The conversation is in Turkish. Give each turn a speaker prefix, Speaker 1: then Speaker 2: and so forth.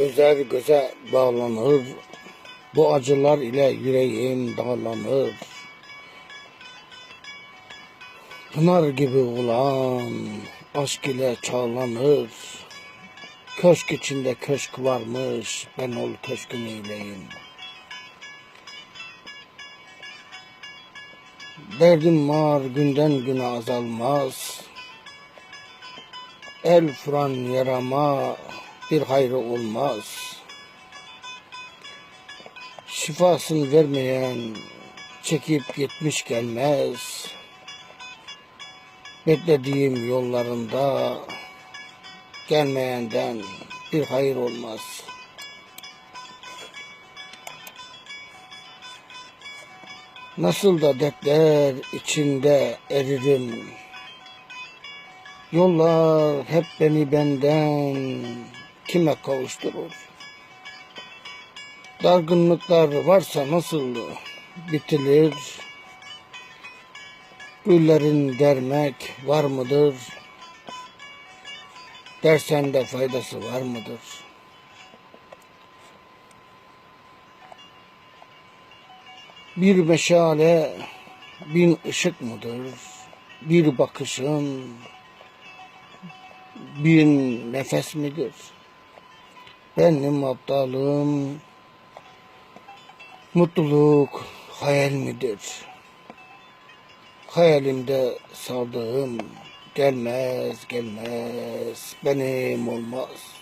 Speaker 1: Gözel göze bağlanır. Bu acılar ile yüreğim dağlanır. Pınar gibi ulan aşk ile çağlanır. Köşk içinde köşk varmış, ben ol köşkün eyleyim. Derdim var günden güne azalmaz. El furan yarama bir hayrı olmaz. Şifasını vermeyen çekip gitmiş gelmez. Beklediğim yollarında gelmeyenden bir hayır olmaz. Nasıl da dertler içinde eririm. Yollar hep beni benden kime kavuşturur? Dargınlıklar varsa nasıl bitilir? Güllerin dermek var mıdır? Dersen de faydası var mıdır? Bir meşale bin ışık mıdır? Bir bakışın bin nefes midir? Benim aptalım mutluluk hayal midir? Hayalimde saldığım gelmez gelmez benim olmaz.